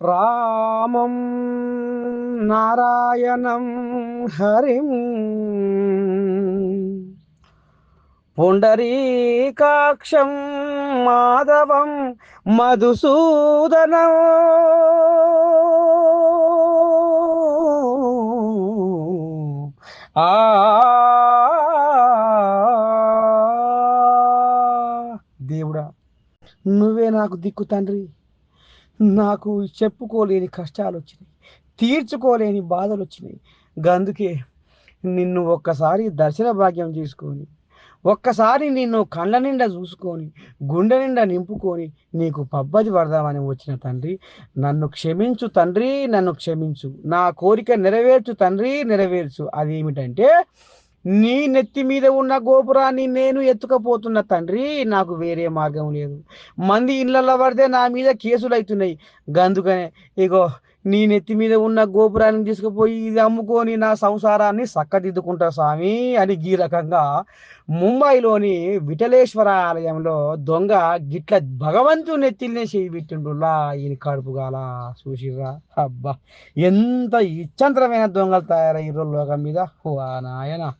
రామం నారాయణం హరిం పుండరీకాక్షం మాధవం మధుసూదనం. ఆ దేవుడా నువ్వే నాకు దిక్కు తండ్రి. నాకు చెప్పుకోలేని కష్టాలు వచ్చినాయి తీర్చుకోలేని బాధలు వచ్చినాయి గందుకే నిన్ను ఒక్కసారి దర్శన భాగ్యం చేసుకొని ఒక్కసారి నిన్ను కళ్ళ నిండా చూసుకొని గుండె నిండా నింపుకొని నీకు పబ్బది పడదామని వచ్చిన తండ్రి నన్ను క్షమించు తండ్రి నన్ను క్షమించు. నా కోరిక నెరవేర్చు తండ్రి నెరవేర్చు. అది ఏమిటంటే నీ నెత్తి మీద ఉన్న గోపురాన్ని నేను ఎత్తుకపోతున్న తండ్రి నాకు వేరే మార్గం లేదు. మంది ఇళ్ళల్లో పడితే నా మీద కేసులు అవుతున్నాయి. గందుకనే ఇగో నీ నెత్తి మీద ఉన్న గోపురాన్ని తీసుకుపోయి ఇది అమ్ముకొని నా సంసారాన్ని చక్కదిద్దుకుంటా స్వామి అని ఈ రకంగా ముంబైలోని విఠలేశ్వర ఆలయంలో దొంగ గిట్ల భగవంతుని నెత్తిల్నే చేయి పెట్టిండులా ఈయన కడుపుగాల చూసిర్రా? అబ్బా! ఎంత ఇచ్చంతరమైన దొంగలు తయారయ్యారు లోకం మీద. ఓ నాయనా!